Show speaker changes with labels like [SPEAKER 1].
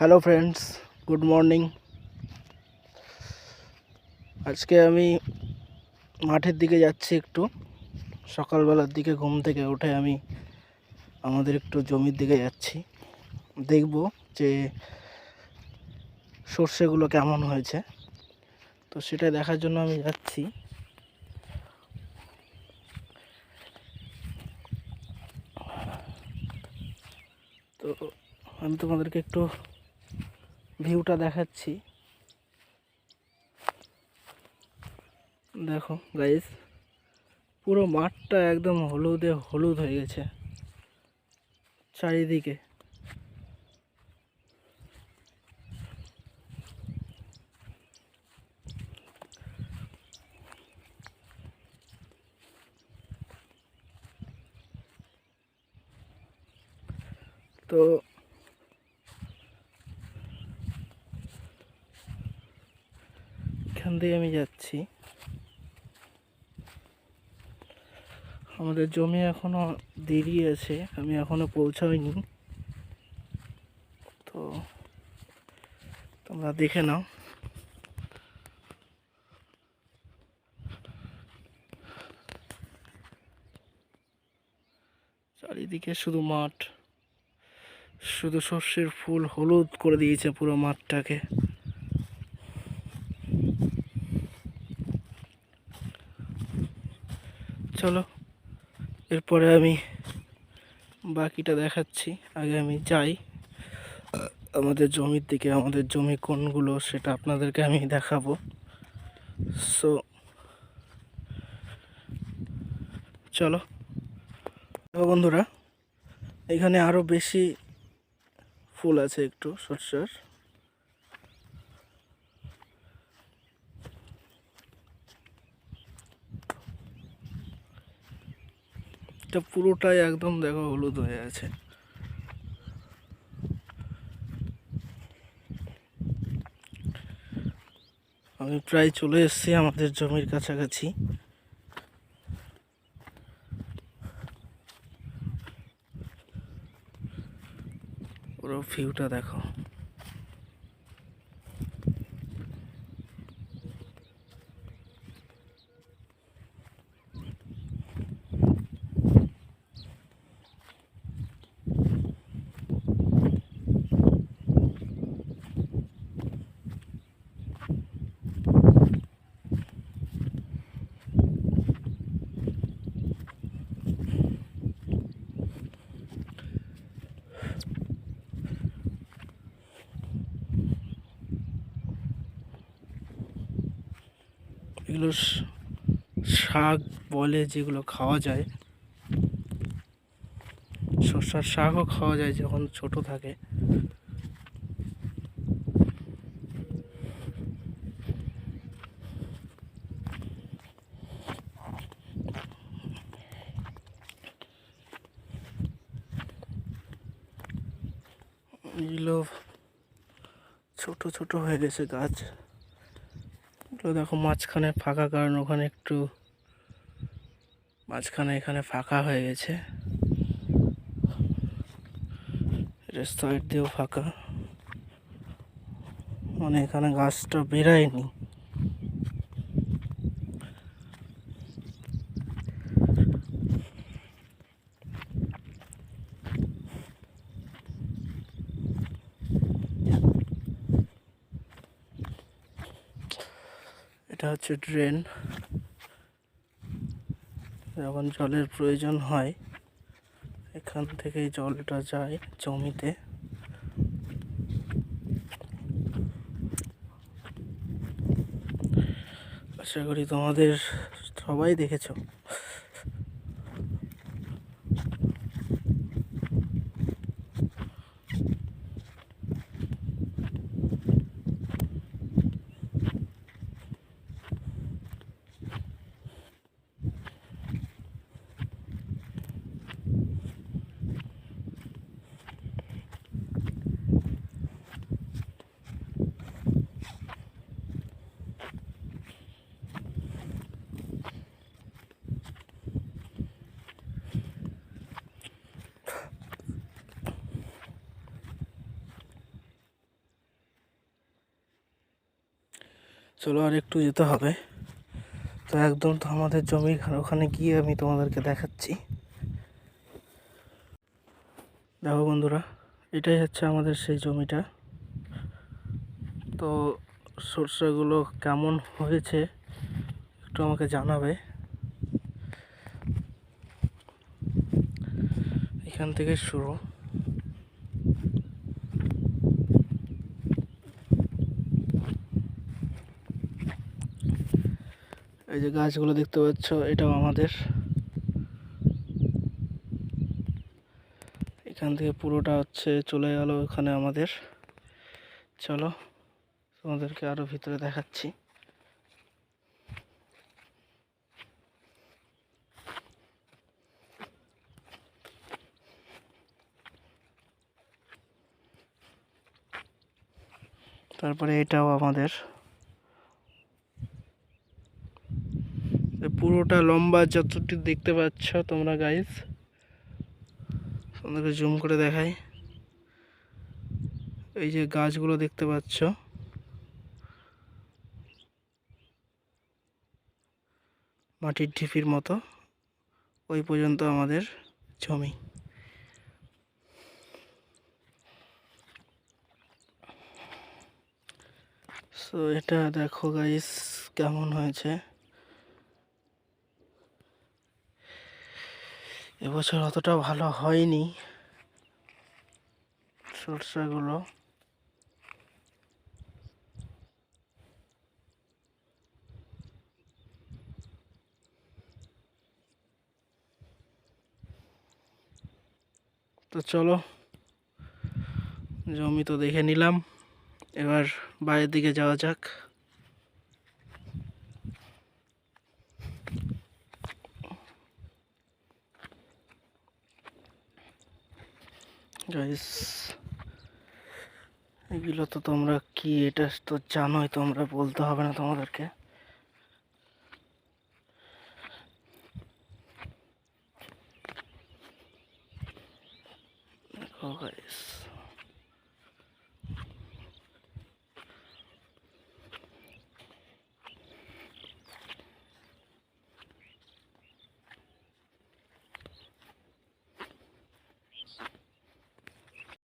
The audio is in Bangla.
[SPEAKER 1] হ্যালো ফ্রেন্ডস গুড মর্নিং আজকে আমি মাঠের দিকে যাচ্ছি একটু। সকালবেলার দিকে ঘুম থেকে উঠে আমি আমাদের একটু জমির দিকে যাচ্ছি। দেখব যে সর্ষেগুলো কেমন হয়েছে। তো সেটা দেখার জন্য আমি যাচ্ছি। তো আমি তোমাদেরকে একটু ভিউটা দেখাচ্ছি। দেখো গাইস পুরো মাঠটা একদম হলুদে হলুদ হয়ে গেছে। চারিদিকে। তো এখান দিয়ে আমি যাচ্ছি। আমাদের জমি এখনও দেরি আছে, আমি এখনও পৌঁছাইনি। তো তোমরা দেখে নাও। চারিদিকে শুধু মাঠ, শুধু সর্ষের ফুল হলুদ করে দিয়েছে পুরো মাঠটাকে। চলো। এরপরে আমি বাকিটা দেখাচ্ছি। আগে আমি যাই। আমাদের জমির দিকে, আমাদের জমি কোনগুলো সেটা আপনাদেরকে আমি দেখাবো। সো চলো। বন্ধুরা, এখানে আরও বেশি ফুল আছে একটু, সর্ষের। এটা পুরোটাই একদম দেখো হলুদ হয়ে আছে। আমি প্রায় চলে এসেছি আমাদের জমির কাছাকাছি। পুরো ভিউটা দেখো। এগুলো শাক বলে, যেগুলো খাওয়া যায়। শসার শাকও খাওয়া যায় যখন ছোট থাকে। ছোট ছোট হয়ে গেছে গাছ। এগুলো দেখো মাঝখানে ফাঁকা, কারণ ওখানে একটু মাঝখানে এখানে ফাঁকা হয়ে গেছে। এটা সাইড দিয়েও ফাঁকা। মানে এখানে গাছটা বেরায়নি। এটা হচ্ছে ড্রেন যখন জলের প্রয়োজন হয়, এখান থেকে জলটা যায় জমিতে। আশা করি তোমাদের সবাই দেখেছ। চলো আর একটু যেতে হবে। তো একদম তো আমাদের জমি ওখানে গিয়ে আমি তোমাদেরকে দেখাচ্ছি। দেখো বন্ধুরা, এটাই হচ্ছে আমাদের সেই জমিটা। তো সরষেগুলো কেমন হয়েছে একটু আমাকে জানাবে। এখান থেকে শুরু। এই যে গাছগুলো দেখতে পাচ্ছ, এটাও আমাদের। এখান থেকে পুরোটা হচ্ছে চলে গেল ওখানে আমাদের। চলো, তোমাদেরকে আরও ভিতরে দেখাচ্ছি। তারপরে এটাও আমাদের। পুরোটা লম্বা যতটি দেখতে পাচ্ছ তোমরা গাইস তোমাদেরকে জুম করে দেখাই। এই যে গাছগুলো দেখতে পাচ্ছ। মাটির ঢিপির মতো। ওই পর্যন্ত আমাদের জমি। সো এটা দেখো গাইস কেমন হয়েছে। এবছর অতটা ভালো হয়নি। সরষেগুলো। তো চলো, জমি তো দেখে নিলাম। এবার বাইরের দিকে যাওয়া যাক। এগুলো তো তোমরা কি? এটা তো জানোই তোমরা বলতে হবে না তোমাদেরকে।